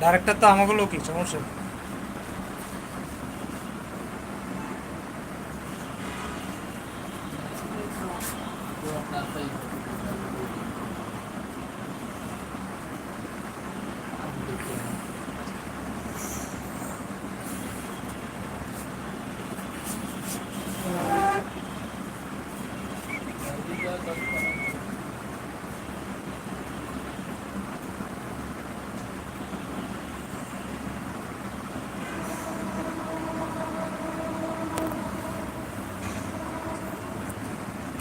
Director তো আমাকে লোকই সমস্যা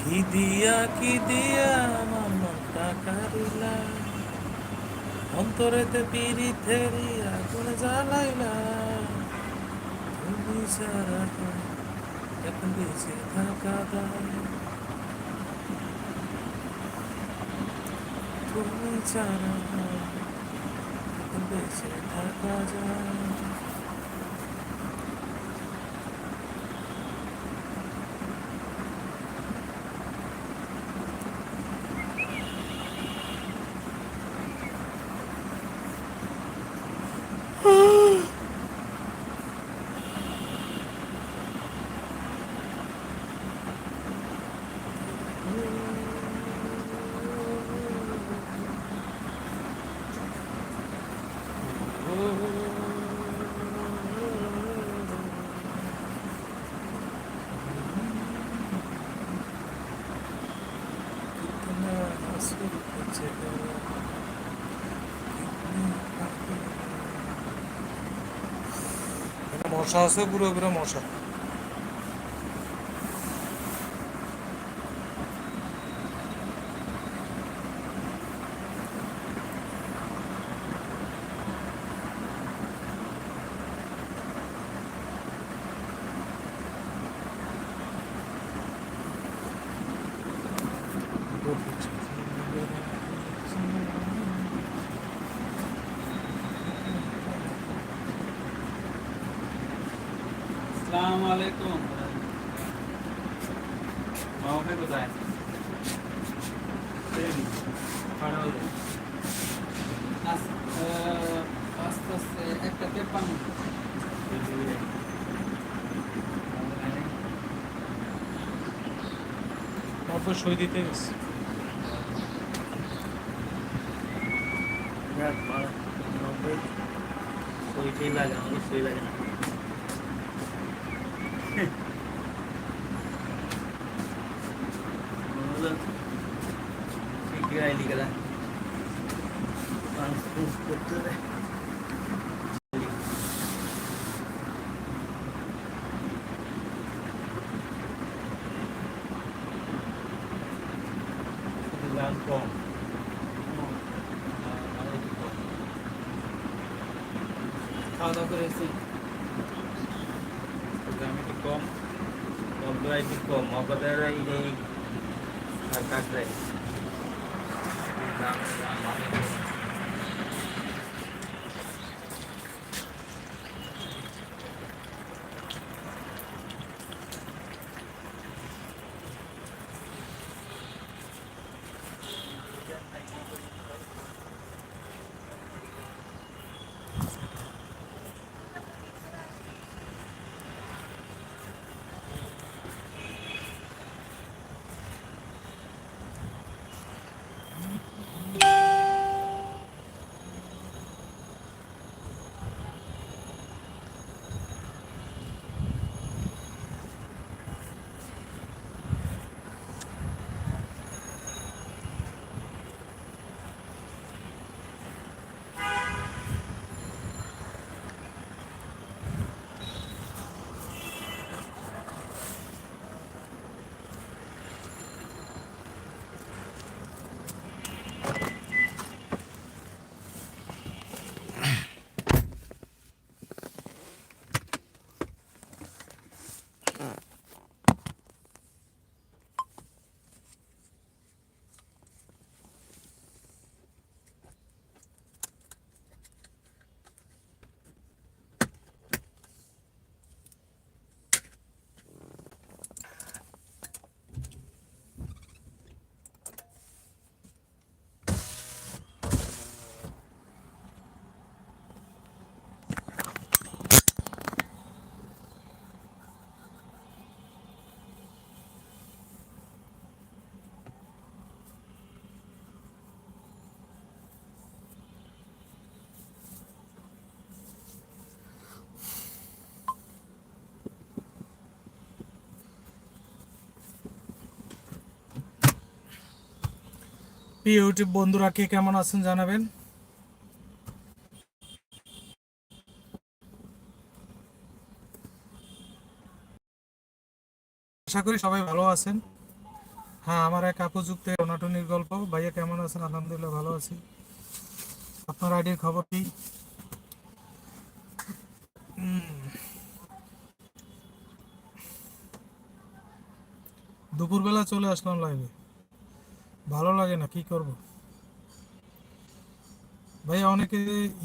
কি দিয়া কি দিয়া আমার মনটা কারিলা অন্তরেতে পিরিতেরি আগুন জ্বালাইলা। তুমি ছাড়া এখন বেঁচে থাকা তুমি ছাড়া এখন বেঁচে থাকা যায়। এখানে মশা আছে পুরো পুরো মশা আসসালামু আলাইকুম মামাকে কোথায় আস- আহ, আস্তে আস্তে একটা তেপান্ন তারপর সই দিতে গেছে সইটাই লাগে আমাকে সই লাগে না শিগগির আইলি গেলা মানুষ খুব করতে দেয় দাম কম খাওয়া দাওয়া করে এসেছি দাম একটু কম কম একটু কম মগদার এই আর কাটরাই দাম প্রিয় ইউটিউব বন্ধুরা, কে কেমন আছেন জানাবেন? আশা করি সবাই ভালো আছেন। হ্যাঁ আমার এক আপু যুক্ত অনাটনির গল্প। ভাইয়া কেমন আছেন? আলহামদুলিল্লাহ ভালো আছি। আপনার আইডির খবর কি। দুপুরবেলা চলে আসলাম লাইভে ভালো লাগে না, কি করব ভাই, অনেকে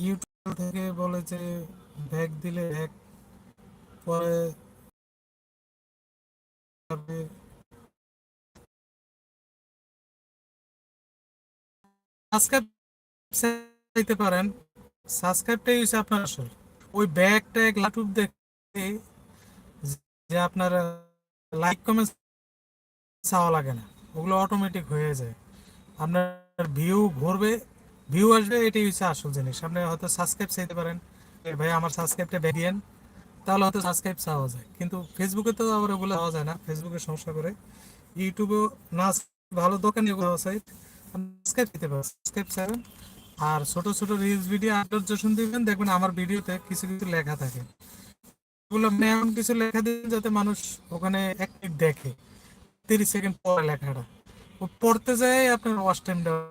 ইউটিউব থেকে বলে যে, ব্যাগ দিলে ব্যাগ, পরে। সাবস্ক্রাইব পারেন, সাবস্ক্রাইবটাই হচ্ছে আপনার আসল ওই ব্যাগ ট্যাগ লাটুপ দেখে যে আপনার লাইক কমেন্ট চাওয়া লাগে না ওগুলো অটোমেটিক হয়ে যায়। আপনার ভিউ ঘুরবে ভিউ আসবে, এটাই হচ্ছে আসল জিনিস। আপনি হয়তো সাবস্ক্রাইব চাইতে পারেন ভাই আমার সাবস্ক্রাইবটা বেরিয়েন তাহলে হয়তো সাবস্ক্রাইব চাওয়া যায়। কিন্তু ফেসবুকে তো আবার ওগুলো পাওয়া যায় না ফেসবুকে সমস্যা করে। ইউটিউবেও না, ভালো দোকানে সাইট সাবস্ক্রাইব দিতে পারেন সাবস্ক্রাইব চাইবেন। আর ছোট ছোট রিলস ভিডিও আপলোড যখন দিবেন, দেখবেন আমার ভিডিওতে কিছু কিছু লেখা থাকে। মানে এমন কিছু লেখা দিন যাতে মানুষ ওখানে এক দেখে। তিরিশ সেকেন্ড পরে লেখাটা। ও পড়তে যায় আপনার ওয়াচ টাইম দেওয়া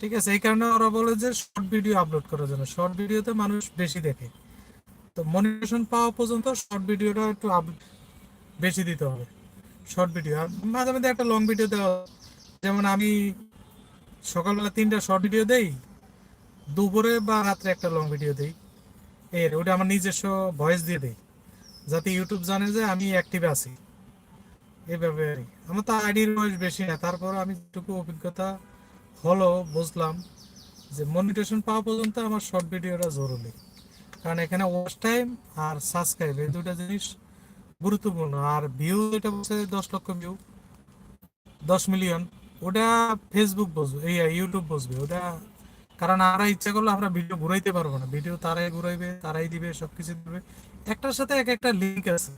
ঠিক আছে, এই কারণে ওরা বলে যে শর্ট ভিডিও আপলোড করার জন্য। শর্ট ভিডিওতে মানুষ বেশি দেখে। তো মনিটেশন পাওয়া পর্যন্ত শর্ট ভিডিওটা একটু বেশি দিতে হবে। শর্ট ভিডিও আর মাঝে মাঝে একটা লং ভিডিও দেওয়া যেমন আমি সকালবেলা তিনটা শর্ট ভিডিও দেই, দুপুরে বা রাত্রে একটা লং ভিডিও দেই। এর, ওটা আমার নিজস্ব ভয়েস দিয়ে দেই। যাতে ইউটিউব জানে যে আমি অ্যাক্টিভ আছি। এইভাবে আর কি। আমার তো আইডির বয়স বেশি না তারপর আমি যেটুকু অভিজ্ঞতা হলো বুঝলাম যে মনিটেশন পাওয়া পর্যন্ত আমার শর্ট ভিডিওটা জরুরি। কারণ এখানে ওয়াচ টাইম আর সাবস্ক্রাইব এই দুটা জিনিস গুরুত্বপূর্ণ। আর ভিউ এটা বলছে দশ লক্ষ ভিউ দশ মিলিয়ন ওটা ফেসবুক বুঝবে এই ইউটিউব বুঝবে ওটা কারণ আমরা ইচ্ছা করলে আমরা ভিডিও ঘুরাইতে পারব না। ভিডিও তারাই ঘুরাইবে, তারাই দিবে, সবকিছু দিবে। একটার সাথে এক একটা লিঙ্ক আছে।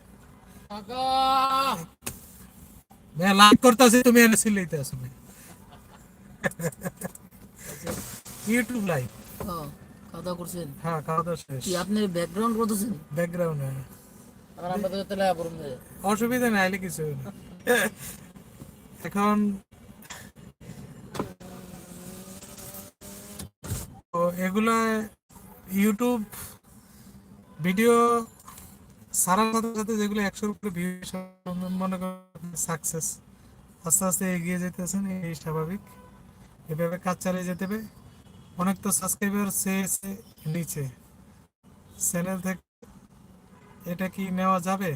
লাইক করতেছি তুমি এনে সিলাইতে আসো না ইউটিউব লাইভ খাওয়া দাওয়া করছেন? হ্যাঁ খাওয়া দাওয়া শেষ। কি আপনি ব্যাকগ্রাউন্ড করতেছেন? ব্যাকগ্রাউন্ড আমরা তো তাহলে আবরণ অসুবিধা নাই আইলে কিছু না। এখন তো এগুলা ইউটিউব ভিডিও সারার সাথে সাথে যেগুলো একশোর উপরে মনে করেন সাকসেস আস্তে আস্তে এগিয়ে যেতেছেন, এই স্বাভাবিক। এভাবে কাজ চালিয়ে যেতে হবে। অনেক তো সাবস্ক্রাইবার চেয়েছে নিচে। চ্যানেল থেকে এটা কি নেওয়া যাবে?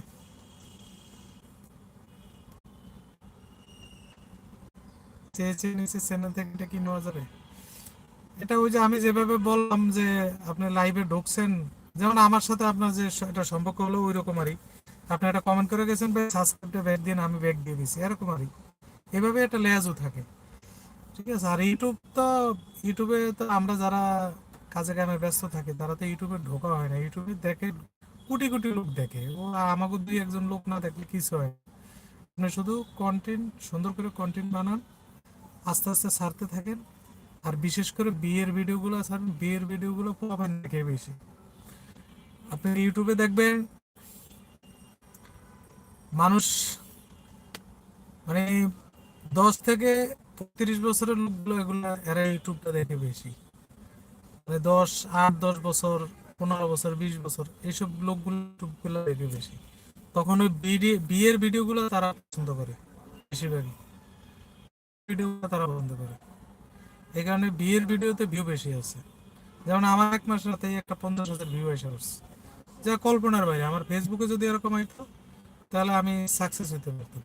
চেয়েছে নিচে চ্যানেল থেকে এটা কি নেওয়া যাবে? এটা ওই যে আমি যেভাবে বললাম যে আপনি লাইভে ঢুকছেন যেমন আমার সাথে আপনার যে এটা সম্পর্ক হলো ওই রকমারই আপনি একটা কমেন্ট করে গেছেন, ভাই সাবস্ক্রাইবটা ব্যাক দিন আমি ব্যাক দিয়ে দিছি। এরকমারই এভাবে একটা লেয়াজও থাকে। ঠিক আছে? আর ইউটিউব তো ইউটিউবে তো আমরা যারা কাজে কামে ব্যস্ত থাকি, তারা তো ইউটিউবে ঢোকা হয় না। ইউটিউবে দেখে, কোটি কোটি লোক দেখে। ও আমাকে দুই একজন লোক না দেখলে কিছু হয়। আপনি শুধু কন্টেন্ট সুন্দর করে কন্টেন্ট বানান, আস্তে আস্তে ছাড়তে থাকেন। আর বিশেষ করে বিয়ের ভিডিওগুলো ছাড়েন, বিয়ের ভিডিওগুলো পাবেন দেখে বেশি। আপনি ইউটিউবে দেখবেন মানুষ মানে দশ থেকে তিরিশ বছরের লোকগুলো এগুলো, এরা ইউটিউবটা দেখে বেশি। মানে দশ, আট, দশ বছর, পনেরো বছর, বিশ বছর, এইসব লোকগুলো ইউটিউবগুলো দেখে বেশি। তখন ওই বিডি- বিয়ের ভিডিওগুলো তারা পছন্দ করে, বেশিরভাগই। ভিডিওগুলো তারা পছন্দ করে। এই কারণে বিয়ের ভিডিওতে ভিউ বেশি আছে। যেমন আমার এক মাস রাতে একটা পঞ্চাশ হাজার ভিউ এসে পড়ছে যা কল্পনার বাইরে, আমার ফেসবুকে যদি এরকম হইতো, তাহলে আমি সাকসেস হতে পারতাম।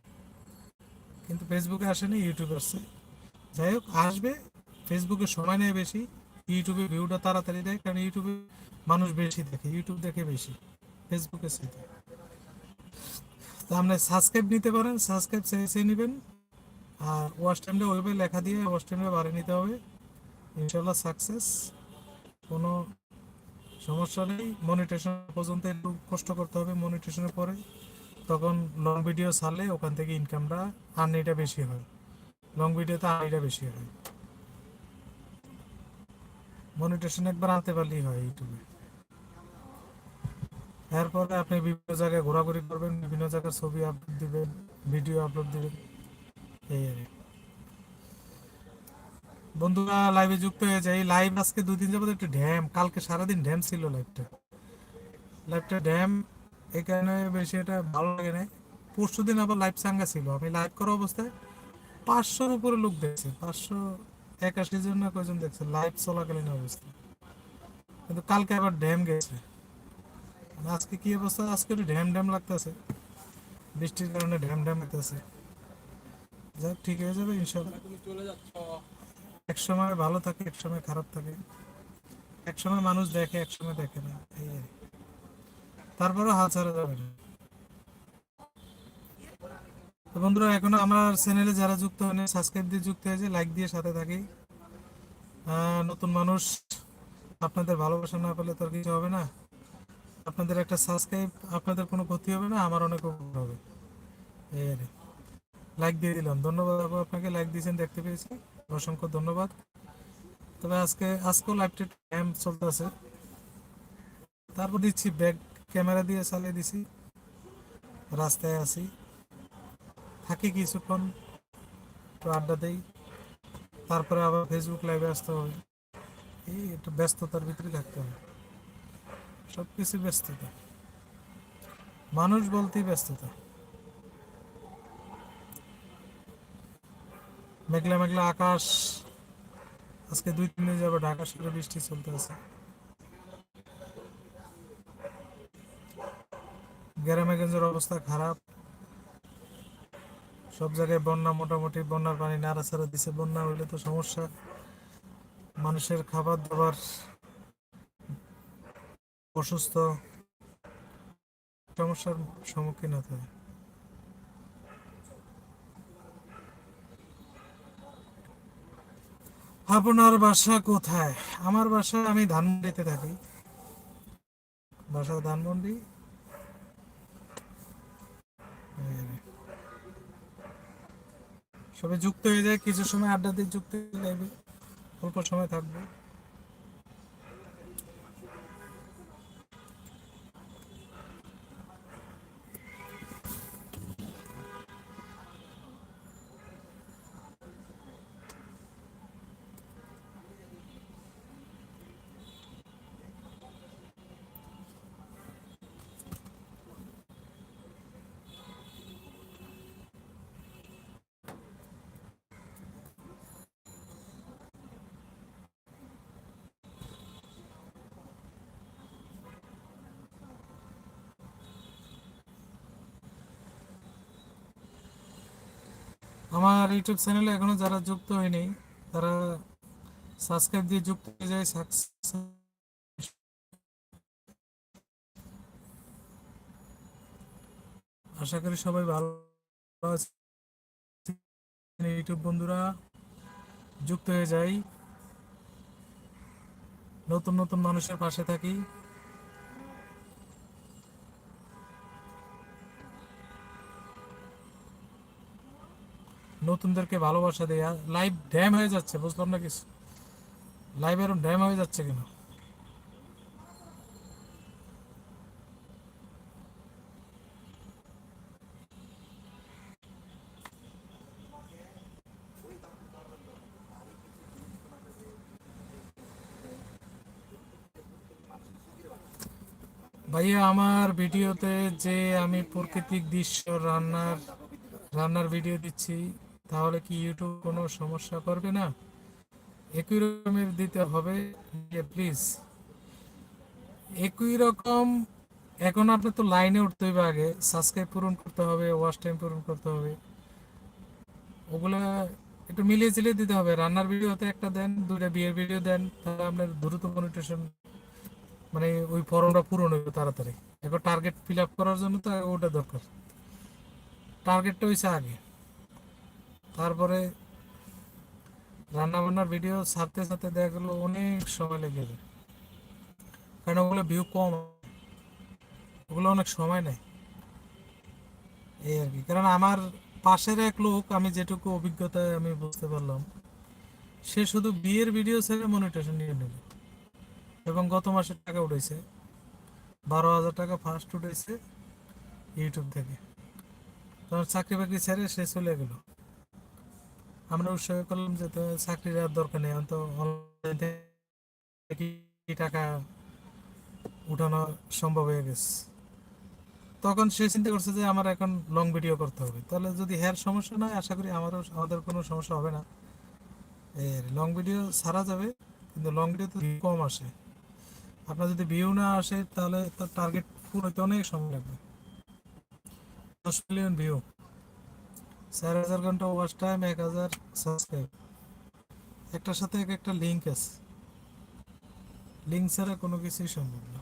কিন্তু ফেসবুকে আসেনি ইউটিউবে আসছে। যাই হোক, আসবে। ফেসবুকে সময় নেয় বেশি ইউটিউবে ভিউটা তাড়াতাড়ি দেয়, কারণ ইউটিউবে মানুষ বেশি দেখে ইউটিউব দেখে বেশি ফেসবুকে সেটা তো আপনি সাবস্ক্রাইব নিতে পারেন সাবস্ক্রাইব চেয়ে নেবেন। আর ওয়াচ টাইমটা ওইভাবে লেখা দিয়ে ওয়াচ টাইমটা বাড়িয়ে নিতে হবে। ইনশাল্লাহ সাকসেস কোনো সমস্যা নেই মনিটেশন পর্যন্ত একটু কষ্ট করতে হবে মনিটেশনের পরে। তখন লং ভিডিও ছাড়লে ওখান থেকে ইনকামটা আর্নিটা বেশি হয়। লং ভিডিওতে আর্নিটা বেশি হয়। মনিটেশন একবার আনতে পারলেই হয় ইউটিউবে এরপরে আপনি বিভিন্ন জায়গায় ঘোরাঘুরি করবেন, বিভিন্ন জায়গার ছবি আপলোড দিবেন ভিডিও আপলোড দিবেন। এই আর কি। বন্ধুরা লাইভে যুক্ত হয়ে যায় লাইভ আজকে দুই দিন যাবত একটু ড্যাম কালকে সারাদিন ড্যাম ছিল লাইভটা লাইভটা ড্যাম এই কারণে বেশি এটা ভালো লাগে না পরশু দিন আবার লাইভ সাঙ্গা ছিল। আমি লাইভ করা অবস্থায় পাঁচশোর উপরে লোক দেখছে। পাঁচশো একাশি জন না কয়জন দেখছে? লাইভ চলাকালীন অবস্থা। কিন্তু কালকে আবার ড্যাম গেছে। আর আজকে কি অবস্থা? আজকে একটু ড্যাম ড্যাম লাগতেছে। বৃষ্টির কারণে ড্যাম ড্যাম লাগতেছে যাক, ঠিক হয়ে যাবে, ইনশাল্লাহ। এক সময় ভালো থাকে এক সময় খারাপ থাকে। এক সময় মানুষ দেখে এক সময় দেখে না। এই আর কি। তারপরেও হাত ছাড়া যাবে না। তো বন্ধুরা, এখনও আমার চ্যানেলে যারা যুক্ত হয়নি সাবস্ক্রাইব দিয়ে যুক্ত হয়েছে লাইক দিয়ে সাথে থাকি। নতুন মানুষ, আপনাদের ভালোবাসা না পেলে তো কিছু হবে না। আপনাদের একটা সাবস্ক্রাইব আপনাদের কোনো ক্ষতি হবে না, আমার অনেক উপকার হবে। এই লাইক দিয়ে দিলাম। ধন্যবাদ আপু, আপনাকে লাইক দিয়েছেন, দেখতে পেয়েছি। অসংখ্য ধন্যবাদ। তবে আজকে, আজকেও লাইভটা টাইম চলতেছে। তারপর দিচ্ছি ব্যাক ক্যামেরা দিয়ে চালিয়ে দিছি। রাস্তায় আছি। থাকি কিছুক্ষণ, একটু আড্ডা দেই। তারপরে আবার ফেসবুক লাইভে আসতে হবে। এই একটু ব্যস্ততার ভিতরে থাকতে হবে। সব কিছু ব্যস্ততা। মানুষ বলতেই ব্যস্ততা। মেঘলা মেঘলা আকাশ। আজকে দুই তিন দিন যাবে ঢাকা শহরে বৃষ্টি চলতে আছে। গ্রামেগঞ্জের অবস্থা খারাপ। সব জায়গায় বন্যা, মোটামুটি বন্যার পানি নাড়াচাড়া দিছে। বন্যা হইলে তো সমস্যা। মানুষের খাবার দাবার অসুস্থ। সমস্যার সম্মুখীন হতে হয়। আপনার বাসা কোথায়? আমার বাসা আমি ধানমন্ডিতে থাকি। বাসা ধানমন্ডি। সবাই যুক্ত হয়ে যায়, কিছু সময় আড্ডা দিয়ে যুক্ত হয়ে যাবে অল্প সময় থাকবে। আমার ইউটিউব চ্যানেলে এখনও যারা যুক্ত হয়নি, তারা সাবস্ক্রাইব দিয়ে যুক্ত হয়ে যায় আশা করি সবাই ভালো ইউটিউব বন্ধুরা, যুক্ত হয়ে যাই। নতুন নতুন মানুষের পাশে থাকি। নতুনদেরকে ভালোবাসা দেয়া লাইভ ড্যাম হয়ে যাচ্ছে, বুঝলাম না কিছু? লাইভ এরকম ড্যাম হয়ে যাচ্ছে কেন? ভাইয়া, আমার ভিডিওতে যে আমি প্রাকৃতিক দৃশ্য রান্নার রান্নার ভিডিও দিচ্ছি তাহলে কি ইউটিউব কোনো সমস্যা করবে না? একই রকমের দিতে হবে। প্লিজ একই রকম, এখন আপনি তো লাইনে উঠতে হবে আগে। সাবস্ক্রাইব পূরণ করতে হবে ওয়াশ টাইম পূরণ করতে হবে। ওগুলা একটু মিলিয়ে ঝিলিয়ে দিতে হবে। রান্নার ভিডিওতে একটা দেন, দুইটা বিয়ের ভিডিও দেন, তাহলে আপনার দ্রুত মনিটেশন মানে ওই ফর্মটা পূরণ হবে তাড়াতাড়ি। এখন টার্গেট ফিল আপ করার জন্য তো ওটা দরকার। টার্গেটটা হয়েছে আগে। তারপরে রান্নাবান্নার ভিডিও ছাড়তে ছাড়তে দেখা গেলো অনেক সময় লেগে যায় কারণ ওগুলো ভিউ কম, ওগুলো অনেক সময় নেয়। এই আর কি। কারণ আমার পাশের এক লোক, আমি যেটুকু অভিজ্ঞতায় আমি বুঝতে পারলাম, সে শুধু বিয়ের ভিডিও ছেড়ে মনিটেশন নিয়ে নিল। এবং গত মাসে টাকা উঠেছে, বারো হাজার টাকা ফার্স্ট উঠেছে ইউটিউব থেকে। তখন চাকরি বাকরি ছেড়ে সে চলে গেল। আমরা উৎসাহ করলাম যে চাকরির আর দরকার নেই আমি তো অনলাইন টাকা উঠানো সম্ভব হয়ে গেছে। তখন সে চিন্তা করছে যে আমার এখন লং ভিডিও করতে হবে। তাহলে যদি হেয়ার সমস্যা নয় আশা করি আমারও, আমাদের কোনো সমস্যা হবে না। এর লং ভিডিও ছাড়া যাবে, কিন্তু লং ভিডিও তো কম আসে। আপনার যদি ভিউ না আসে, তাহলে তার টার্গেট হইতে অনেক সময় লাগবে। দশ মিলিয়ন ভিউ চার হাজার ঘণ্টা ওয়াচ টাইম এক হাজার সাবস্ক্রাইব একটার সাথে এক একটা লিঙ্ক আছে। লিঙ্ক ছাড়া কোনো কিছুই সম্ভব না।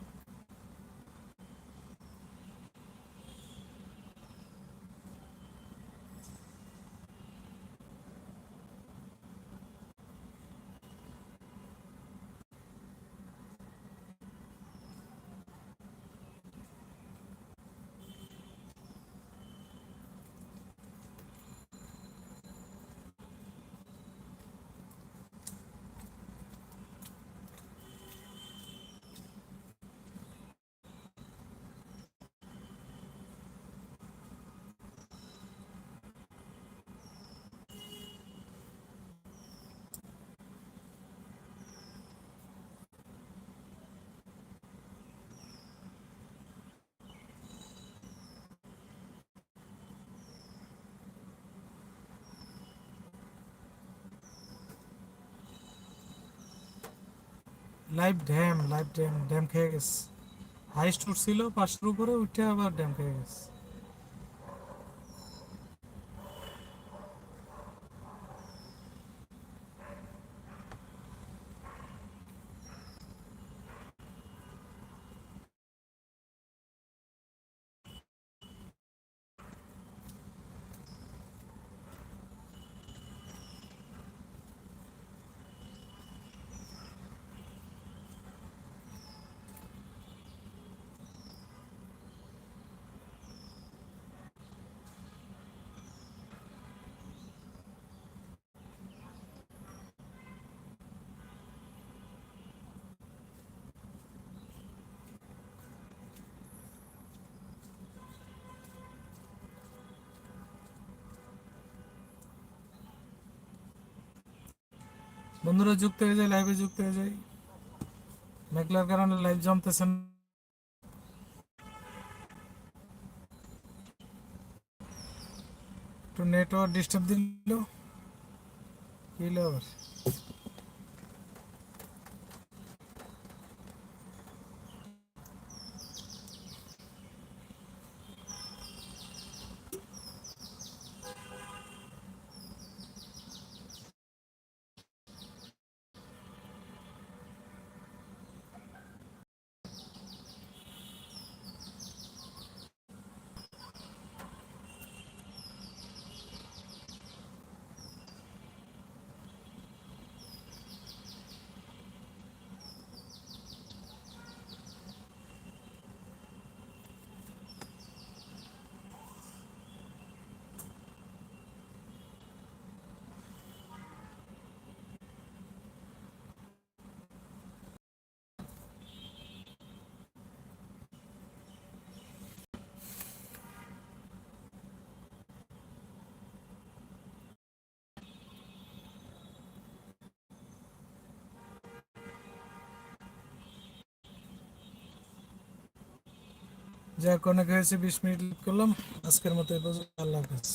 Live dam live dam dam খেয়ে গেছে। হাই হাইস্ট ছিল পাঁচশোর উপরে উঠে আবার ড্যাম খেয়ে গেছে। বন্ধুরা যুক্ত হয়ে যায় লাইভে যুক্ত হয়ে যায়। মেঘলার কারণে লাইভ জমতেছেন একটু নেটওয়ার্ক ডিস্টার্ব দিল। কি আবার যাক অনেক হয়েছে বিশ মিনিট করলাম। আজকের মতো আল্লাহ হাফেজ।